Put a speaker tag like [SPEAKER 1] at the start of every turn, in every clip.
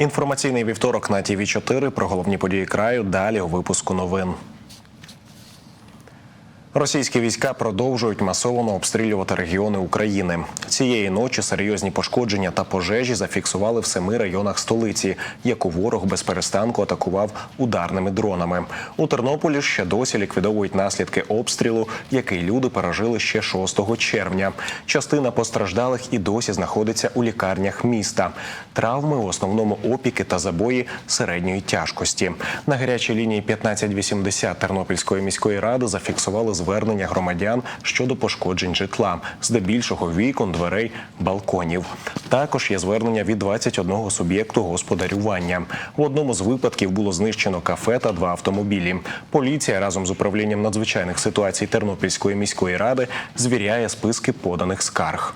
[SPEAKER 1] Інформаційний вівторок на ТІВІ 4 про головні події краю. Далі у випуску новин. Російські війська продовжують масово обстрілювати регіони України. Цієї ночі серйозні пошкодження та пожежі зафіксували в семи районах столиці, яку ворог без перестанку атакував ударними дронами. У Тернополі ще досі ліквідовують наслідки обстрілу, який люди пережили ще 6 червня. Частина постраждалих і досі знаходиться у лікарнях міста. Травми в основному опіки та забої середньої тяжкості. На гарячій лінії 1580 Тернопільської міської ради зафіксували звернення громадян щодо пошкоджень житла, здебільшого вікон, дверей, балконів. Також є звернення від 21 суб'єкту господарювання. В одному з випадків було знищено кафе та два автомобілі. Поліція разом з управлінням надзвичайних ситуацій Тернопільської міської ради звіряє списки поданих скарг.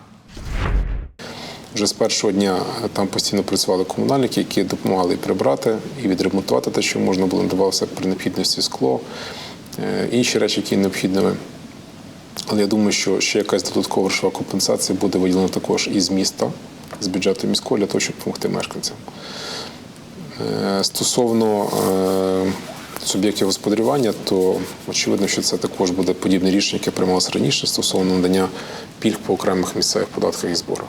[SPEAKER 2] Вже з першого дня там постійно працювали комунальники, які допомагали прибрати, і відремонтувати те, що можна було надавалося при необхідності скло, інші речі, які необхідними. Але я думаю, що ще якась додаткова грошова компенсація буде виділена також із міста, з бюджету міського, для того, щоб допомогти мешканцям. Е, Стосовно е, суб'єктів господарювання, то очевидно, що це також буде подібне рішення, яке приймалося раніше стосовно надання пільг по окремих місцевих податках і зборах.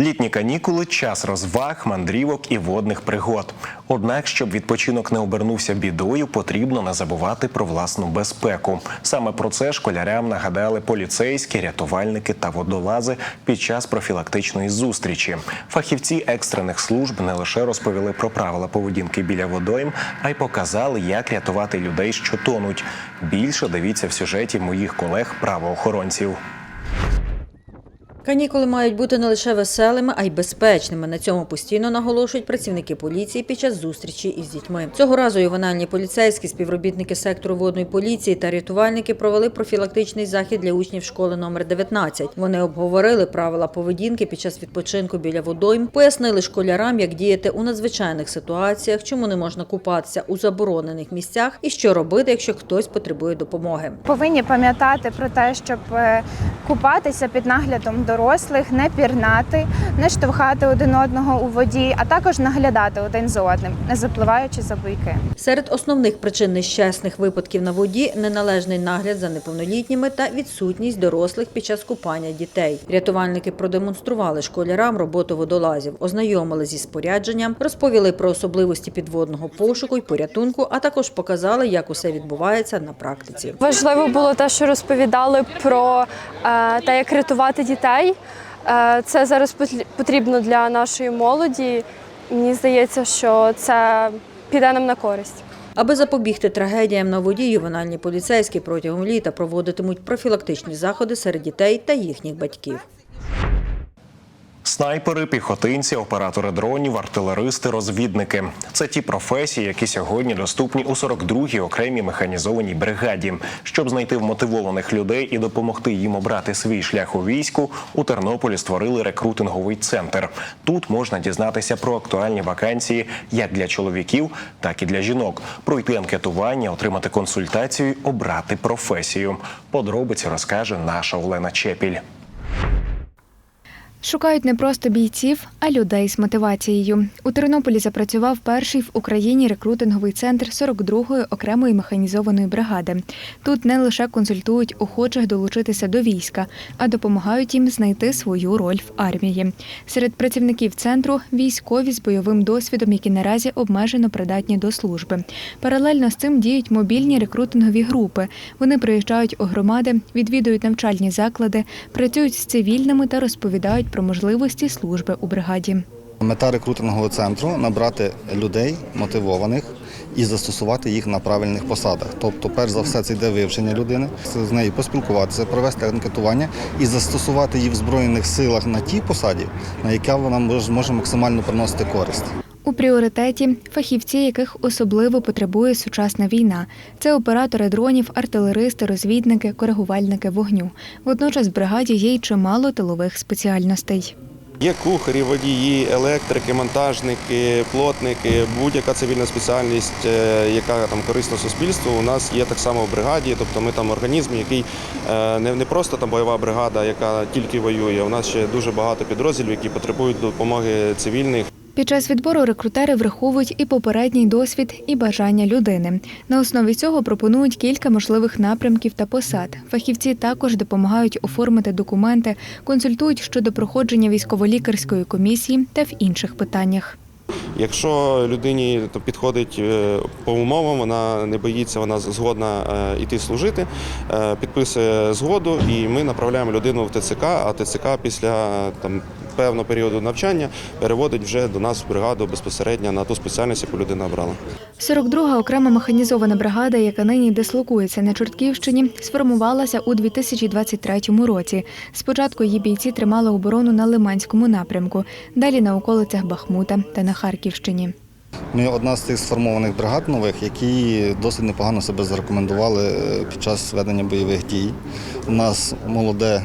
[SPEAKER 1] Літні канікули час розваг, мандрівок і водних пригод. Однак, щоб відпочинок не обернувся бідою, потрібно не забувати про власну безпеку. Саме про це школярям нагадали поліцейські, рятувальники та водолази під час профілактичної зустрічі. Фахівці екстрених служб не лише розповіли про правила поведінки біля водойм, а й показали, як рятувати людей, що тонуть. Більше дивіться в сюжеті моїх колег-правоохоронців.
[SPEAKER 3] Канікули мають бути не лише веселими, а й безпечними. На цьому постійно наголошують працівники поліції під час зустрічі із дітьми. Цього разу ювенальні поліцейські, співробітники сектору водної поліції та рятувальники провели профілактичний захід для учнів школи номер 19. Вони обговорили правила поведінки під час відпочинку біля водойм, пояснили школярам, як діяти у надзвичайних ситуаціях, чому не можна купатися у заборонених місцях і що робити, якщо хтось потребує допомоги.
[SPEAKER 4] Повинні пам'ятати про те, щоб е, купатися під наглядом дорослих, не пірнати, не штовхати один одного у воді, а також наглядати один за одним, не запливаючи за буйки.
[SPEAKER 3] Серед основних причин нещасних випадків на воді неналежний нагляд за неповнолітніми та відсутність дорослих під час купання дітей. Рятувальники продемонстрували школярам роботу водолазів, ознайомили зі спорядженням, розповіли про особливості підводного пошуку й порятунку, а також показали, як усе відбувається на практиці.
[SPEAKER 5] Важливо було те, що розповідали про е, те, як рятувати дітей. Е, Це зараз потрібно для нашої молоді. Мені здається, що це піде нам на користь.
[SPEAKER 3] Аби запобігти трагедіям на воді, ювенальні поліцейські протягом літа проводитимуть профілактичні заходи серед дітей та їхніх батьків.
[SPEAKER 1] Снайпери, піхотинці, оператори дронів, артилеристи, розвідники це ті професії, які сьогодні доступні у 42-й окремій механізованій бригаді. Щоб знайти вмотивованих людей і допомогти їм обрати свій шлях у війську, у Тернополі створили рекрутинговий центр. Тут можна дізнатися про актуальні вакансії як для чоловіків, так і для жінок, пройти анкетування, отримати консультацію, обрати професію. Подробиці розкаже наша Олена Чепіль.
[SPEAKER 6] Шукають не просто бійців, а людей з мотивацією. У Тернополі запрацював перший в Україні рекрутинговий центр 42-ї окремої механізованої бригади. Тут не лише консультують охочих долучитися до війська, а допомагають їм знайти свою роль в армії. Серед працівників центру військові з бойовим досвідом, які наразі обмежено придатні до служби. Паралельно з цим діють мобільні рекрутингові групи. Вони приїжджають у громади, відвідують навчальні заклади, працюють з цивільними та розповідають про можливості служби у бригаді.
[SPEAKER 7] Мета рекрутингового центру набрати людей мотивованих і застосувати їх на правильних посадах. Тобто, перш за все, це йде вивчення людини, з нею поспілкуватися, провести анкетування і застосувати її в збройних силах на тій посаді, на яка вона може, максимально приносити користь.
[SPEAKER 6] У пріоритеті фахівці, яких особливо потребує сучасна війна. Це оператори дронів, артилеристи, розвідники, коригувальники вогню. Водночас в бригаді є й чимало тилових спеціальностей.
[SPEAKER 8] Є кухарі, водії, електрики, монтажники, плотники, будь-яка цивільна спеціальність, е, яка там корисна суспільству. У нас є так само в бригаді. Тобто ми там організм, який е, не не просто там бойова бригада, яка тільки воює. У нас ще дуже багато підрозділів, які потребують допомоги цивільних.
[SPEAKER 6] Під час відбору рекрутери враховують і попередній досвід, і бажання людини. На основі цього пропонують кілька можливих напрямків та посад. Фахівці також допомагають оформити документи, консультують щодо проходження військово-лікарської комісії та в інших питаннях.
[SPEAKER 8] Якщо людині то підходить е, по умовам, вона не боїться, вона згодна е, йти служити, е, підписує згоду, і ми направляємо людину в ТЦК, а ТЦК після там певного періоду навчання переводить вже до нас в бригаду безпосередньо на ту спеціальність, яку людина обрала.
[SPEAKER 6] 42-га окрема механізована бригада, яка нині дислокується на Чортківщині, сформувалася у 2023 році. Спочатку її бійці тримали оборону на Лиманському напрямку, далі на околицях Бахмута та на Харківщині.
[SPEAKER 7] Ми одна з тих сформованих бригад нових, які досить непогано себе зарекомендували е, під час ведення бойових дій. У нас молоде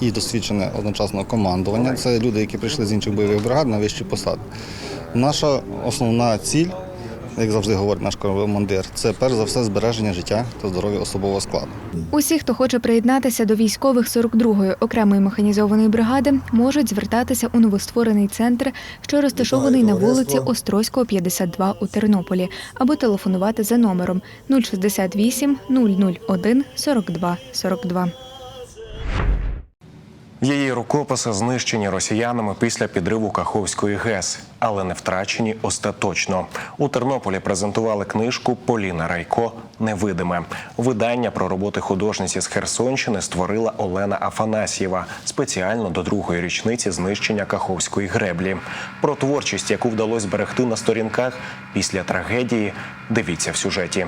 [SPEAKER 7] і досвідчене одночасно командування. Це люди, які прийшли з інших бойових бригад на вищі посади. Наша основна ціль, як завжди говорить наш командир, це перш за все збереження життя та здоров'я особового складу.
[SPEAKER 6] Усі, хто хоче приєднатися до військових 42-ї окремої механізованої бригади, можуть звертатися у новостворений центр, що розташований на вулиці Острозького, 52 у Тернополі, або телефонувати за номером 068 001 42 42.
[SPEAKER 9] Її рукописи знищені росіянами після підриву Каховської ГЕС, але не втрачені остаточно. У Тернополі презентували книжку Поліна Райко Невидиме. Видання про роботи художниці з Херсонщини створила Олена Афанасьєва спеціально до другої річниці знищення Каховської греблі. Про творчість, яку вдалося зберегти на сторінках після трагедії. Дивіться в сюжеті.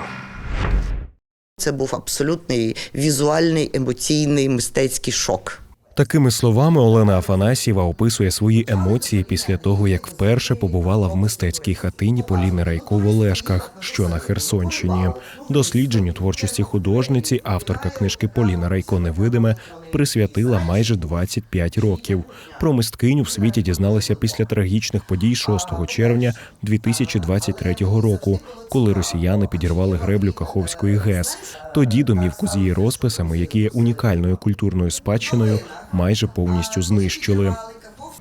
[SPEAKER 10] Це був абсолютний візуальний, емоційний, мистецький шок.
[SPEAKER 1] Такими словами Олена Афанасьєва описує свої емоції після того, як вперше побувала в мистецькій хатині Поліни Райко в Олешках, що на Херсонщині. Дослідженню творчості художниці авторка книжки Поліна Райко Невидиме присвятила майже 25 років. Про мисткиню в світі дізналися після трагічних подій 6 червня 2023 року, коли росіяни підірвали греблю Каховської ГЕС. Тоді домівку з її розписами, які є унікальною культурною спадщиною, майже повністю знищили.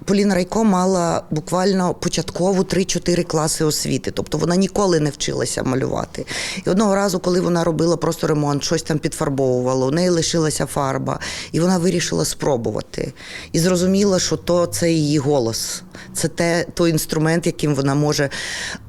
[SPEAKER 10] Поліна Райко мала буквально початкову 3-4 класи освіти, тобто вона ніколи не вчилася малювати. І одного разу, коли вона робила просто ремонт, щось там підфарбовувала, у неї лишилася фарба, і вона вирішила спробувати. І зрозуміла, що то це її голос, це те, той інструмент, яким вона може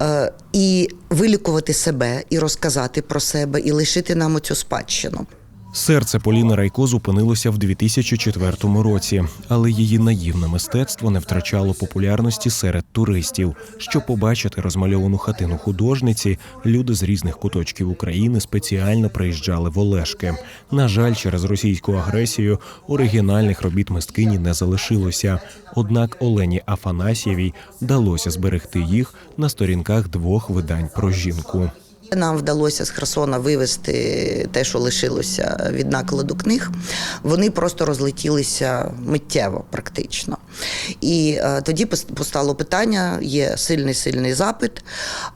[SPEAKER 10] е, і вилікувати себе, і розказати про себе, і лишити нам оцю спадщину.
[SPEAKER 1] Серце Поліни Райко зупинилося в 2004 році, але її наївне мистецтво не втрачало популярності серед туристів. Щоб побачити розмальовану хатину художниці, люди з різних куточків України спеціально приїжджали в Олешки. На жаль, через російську агресію оригінальних робіт мисткині не залишилося. Однак Олені Афанасьєвій вдалося зберегти їх на сторінках двох видань про жінку.
[SPEAKER 10] Нам вдалося з Херсона вивезти те, що лишилося від накладу книг. Вони просто розлетілися миттєво, практично. І е, тоді постало питання: є сильний сильний запит,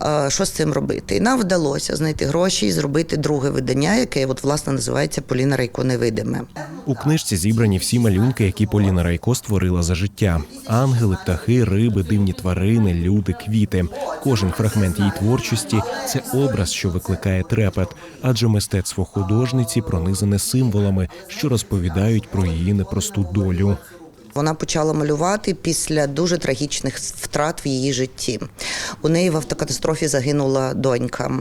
[SPEAKER 10] е, що з цим робити. І нам вдалося знайти гроші і зробити друге видання, яке от власне називається Поліна Райко Невидиме.
[SPEAKER 1] У книжці зібрані всі малюнки, які Поліна Райко створила за життя: ангели, птахи, риби, дивні тварини, люди, квіти. Кожен фрагмент її творчості це образ, що викликає трепет, адже мистецтво художниці пронизане символами, що розповідають про її непросту долю.
[SPEAKER 10] Вона почала малювати після дуже трагічних втрат в її житті. У неї в автокатастрофі загинула донька,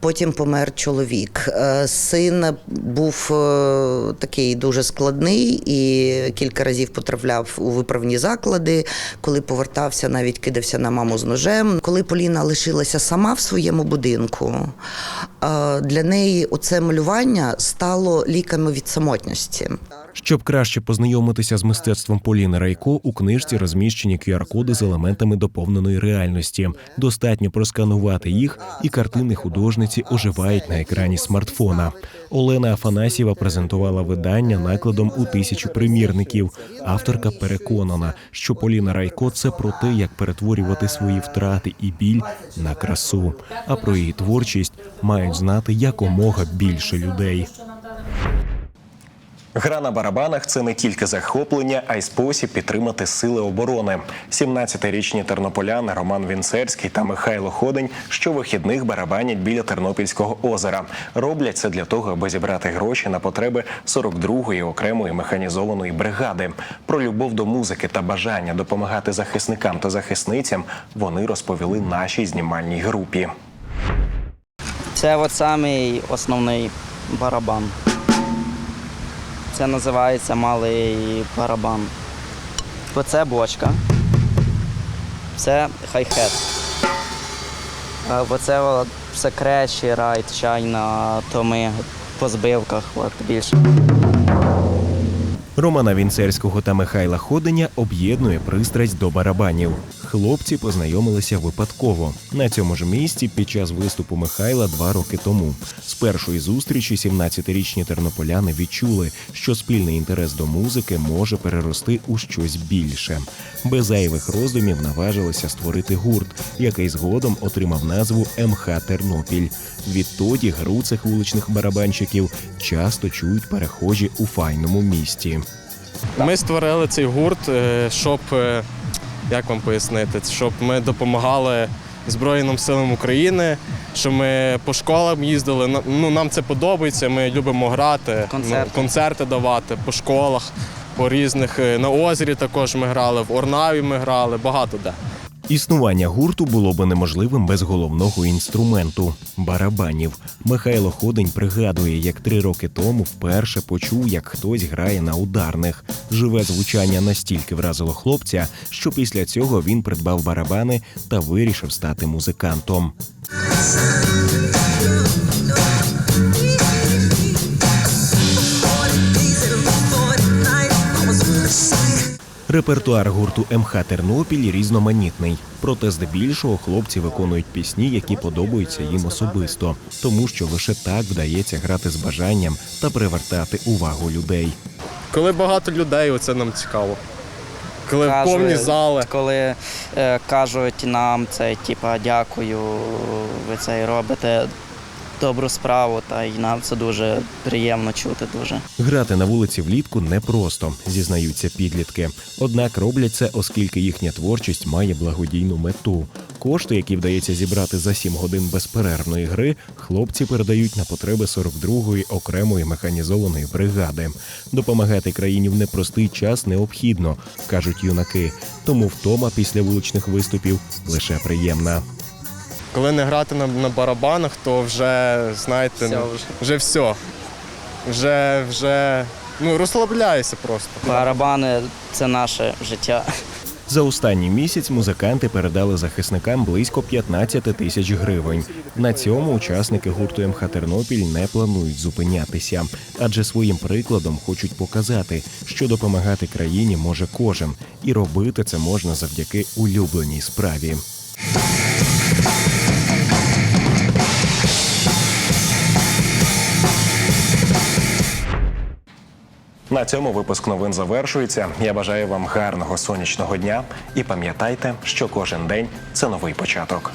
[SPEAKER 10] потім помер чоловік. Е, Син був е, такий дуже складний і кілька разів потрапляв у виправні заклади. Коли повертався, навіть кидався на маму з ножем. Коли Поліна лишилася сама в своєму будинку, е, для неї оце малювання стало ліками від самотності.
[SPEAKER 1] Щоб краще познайомитися з мистецтвом Поліни Райко, у книжці розміщені QR-коди з елементами доповненої реальності. Достатньо просканувати їх, і картини художниці оживають на екрані смартфона. Олена Афанасьєва презентувала видання накладом у тисячу примірників. Авторка переконана, що Поліна Райко це про те, як перетворювати свої втрати і біль на красу. А про її творчість мають знати якомога більше людей.
[SPEAKER 9] Гра на барабанах це не тільки захоплення, а й спосіб підтримати сили оборони. 17-річні тернополяни Роман Вінцерський та Михайло Ходень щовихідних барабанять біля Тернопільського озера. Роблять це для того, аби зібрати гроші на потреби 42-ї окремої механізованої бригади. Про любов до музики та бажання допомагати захисникам та захисницям вони розповіли нашій знімальній групі.
[SPEAKER 11] Це от самий основний барабан. Це називається малий барабан. Оце бочка. Це хай-хет. А Оце все кречі, райт, чайна, то ми по збивках от, більше.
[SPEAKER 1] Романа Вінцерського та Михайла Ходеня об'єднує пристрасть до барабанів. Хлопці познайомилися випадково на цьому ж місці під час виступу Михайла два роки тому. З першої зустрічі 17-річні тернополяни відчули, що спільний інтерес до музики може перерости у щось більше. Без зайвих роздумів наважилися створити гурт, який згодом отримав назву МХ Тернопіль. Відтоді гру цих вуличних барабанщиків часто чують перехожі у файному місті.
[SPEAKER 12] Ми створили цей гурт, е, щоб е, як вам пояснити, щоб ми допомагали Збройним силам України, що ми по школам їздили. Ну нам це подобається. Ми любимо грати,
[SPEAKER 11] Концерти.
[SPEAKER 12] ну, концерти давати по школах, по різних е, на озері. Також ми грали, в Орнаві ми грали, багато де.
[SPEAKER 1] Існування гурту було би неможливим без головного інструменту барабанів. Михайло Ходень пригадує, як три роки тому вперше почув, як хтось грає на ударних. Живе звучання настільки вразило хлопця, що після цього він придбав барабани та вирішив стати музикантом. Репертуар гурту МХ Тернопіль різноманітний, проте здебільшого хлопці виконують пісні, які подобаються їм особисто, тому що лише так вдається грати з бажанням та привертати увагу людей.
[SPEAKER 12] Коли багато людей, оце нам цікаво. Коли
[SPEAKER 11] Кажуть,
[SPEAKER 12] повні зали.
[SPEAKER 11] Коли е, кажуть нам це, типа, дякую, ви це робите добру справу, та й нам це дуже приємно чути дуже.
[SPEAKER 1] Грати на вулиці влітку непросто, зізнаються підлітки. Однак роблять це, оскільки їхня творчість має благодійну мету. Кошти, які вдається зібрати за 7 годин безперервної гри, хлопці передають на потреби 42-ї окремої механізованої бригади. Допомагати країні в непростий час необхідно, кажуть юнаки. Тому втома після вуличних виступів лише приємна.
[SPEAKER 12] Коли не грати на, на барабанах, то вже знаєте,
[SPEAKER 11] Все
[SPEAKER 12] ну,
[SPEAKER 11] вже.
[SPEAKER 12] вже все. Вже, вже ну, розслабляєшся просто.
[SPEAKER 11] Барабани це наше життя.
[SPEAKER 1] За останній місяць музиканти передали захисникам близько 15 тисяч гривень. На цьому учасники гурту МХ Тернопіль не планують зупинятися, адже своїм прикладом хочуть показати, що допомагати країні може кожен, і робити це можна завдяки улюбленій справі.
[SPEAKER 9] На цьому випуск новин завершується. Я бажаю вам гарного сонячного дня і пам'ятайте, що кожен день це новий початок.